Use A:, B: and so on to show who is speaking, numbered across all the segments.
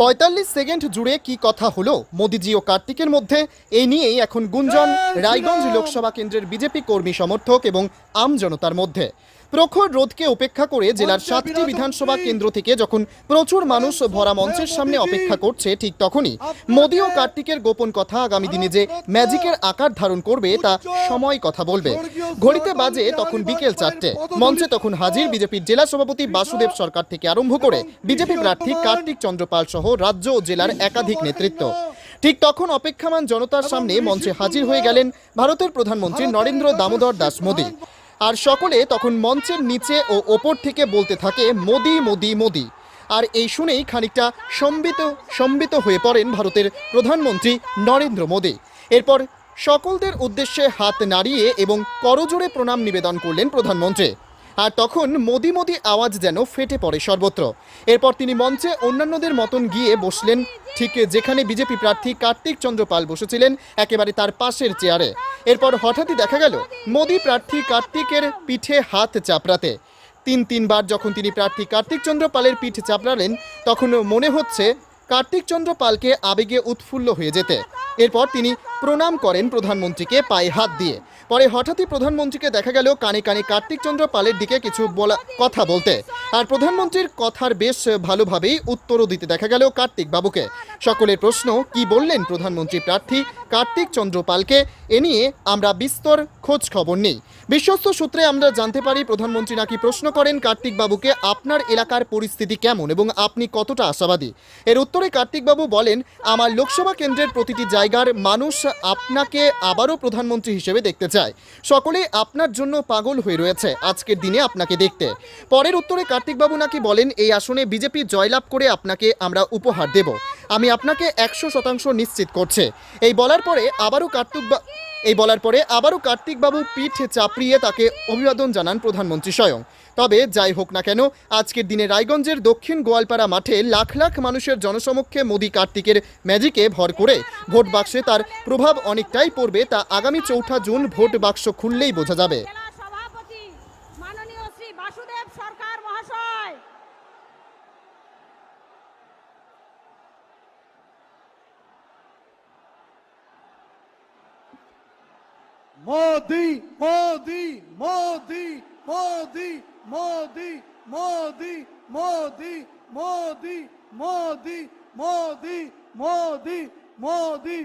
A: পঁয়তাল্লিশ সেকেন্ড জুড়ে কি কথা হলো? মোদিজি ও কার্তিকের মধ্যে এই নিয়েই এখন গুঞ্জন। রায়গঞ্জ লোকসভা কেন্দ্রের বিজেপি কর্মী সমর্থক এবং আমজনতার মধ্যে। প্রখর রোধকে উপেক্ষা করে জেলার সাতটি বিধানসভা কেন্দ্র থেকে যখন প্রচুর মানুষ ভরা মঞ্চের সামনে অপেক্ষা করছে ঠিক তখনই মোদি ও কার্তিকের গোপন কথা আগামী দিনে যে ম্যাজিকের আকার ধারণ করবে তা সময় কথা বলবে। ঘড়িতে বাজে তখন বিকেল চারটে। মঞ্চে তখন হাজির বিজেপির জেলা সভাপতি বাসুদেব সরকার থেকে আরম্ভ করে বিজেপি প্রার্থী কার্তিক চন্দ্রপাল সহ রাজ্য ও জেলার একাধিক নেতৃত্ব। ঠিক তখন অপেক্ষামান জনতার সামনে মঞ্চে হাজির হয়ে গেলেন ভারতের প্রধানমন্ত্রী নরেন্দ্র দামোদর দাস মোদী। আর সকলে তখন মঞ্চের নিচে ও ওপর থেকে বলতে থাকে, মোদি মোদি মোদি। আর এই শুনেই খানিকটা সম্বিত সম্বিত হয়ে পড়েন ভারতের প্রধানমন্ত্রী নরেন্দ্র মোদি। এরপর সকলদের উদ্দেশ্যে হাত নাড়িয়ে এবং করজোড়ে প্রণাম নিবেদন করলেন প্রধানমন্ত্রী। আর তখন মোদি মোদি আওয়াজ যেন ফেটে পড়ে সর্বত্র। এরপর তিনি মঞ্চে অন্যান্যদের মতন গিয়ে বসলেন। ঠিক যেখানে বিজেপি প্রার্থী কার্তিক চন্দ্র পাল বসেছিলেন, একেবারে তার পাশের চেয়ারে। এরপর হঠাৎই দেখা গেল, মোদি প্রার্থী কার্তিকের পিঠে হাত চাপড়াতে। তিন তিনবার যখন তিনি প্রার্থী কার্তিক চন্দ্র পালের পিঠ চাপড়ালেন, তখন মনে হচ্ছে কার্তিক চন্দ্র পালকে আবেগে উৎফুল্ল হয়ে যেতে। এরপর তিনি প্রণাম করেন প্রধানমন্ত্রীকে পায়ে হাত দিয়ে। পরে হঠাৎই প্রধানমন্ত্রীকে দেখা গেল কানে কানে কার্তিক চন্দ্র পালের দিকে কিছু বলা কথা বলতে। আর প্রধানমন্ত্রীর কথার বেশ ভালোভাবেই উত্তরও দিতে দেখা গেল কার্তিক বাবুকে সকলের প্রশ্ন, কি বললেন প্রধানমন্ত্রী প্রার্থী কার্তিক চন্দ্র পালকে? এ নিয়ে আমরা বিস্তর খোঁজ খবর নেই। বিশ্বস্ত সূত্রে আমরা জানতে পারি, প্রধানমন্ত্রী নাকি প্রশ্ন করেন কার্তিক বাবুকে আপনার এলাকার পরিস্থিতি কেমন এবং আপনি কতটা আশাবাদী? এর উত্তরে কার্তিক বাবু বলেন, আমার লোকসভা কেন্দ্রের প্রতিটি জায়গার মানুষ আপনাকে আবারও প্রধানমন্ত্রী হিসেবে দেখতে চায়। সকলে আপনার জন্য পাগল হয়ে রয়েছে, আজকের দিনে আপনাকে দেখতে। পরের উত্তরে কার্তিক বাবু নাকি বলেন, এই আসনে বিজেপি জয়লাভ করে আপনাকে আমরা উপহার দেব। আমি আপনাকে একশো শতাংশ নিশ্চিত করছে। এই বলার পরে আবারও কার্তিক এই বলার পরে আবারও কার্তিকবাবু পিঠ চাপড়িয়ে তাকে অভিবাদন জানান প্রধানমন্ত্রী স্বয়ং। তবে যাই হোক না কেন, আজকের দিনে রায়গঞ্জের দক্ষিণ গোয়ালপাড়া মাঠে লাখ লাখ মানুষের জনসমক্ষে মোদি কার্তিকের ম্যাজিকে ভর করে ভোট বাক্সে তার প্রভাব অনেকটাই পড়বে তা আগামী চৌঠা জুন ভোট বাক্স খুললেই বোঝা যাবে
B: জেলা সভাপতি মাননীয় শ্রী বাসুদেব সরকার মহাশয়
C: মোদি মোদি মোদি মোদি মোদি মোদি মোদি মোদি মোদি মোদি মোদি মোদি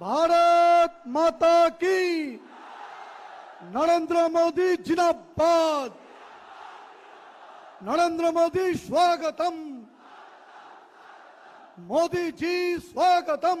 C: भारत माता की नरेंद्र मोदी जिनाबाद नरेंद्र मोदी स्वागतम मोदी जी स्वागतम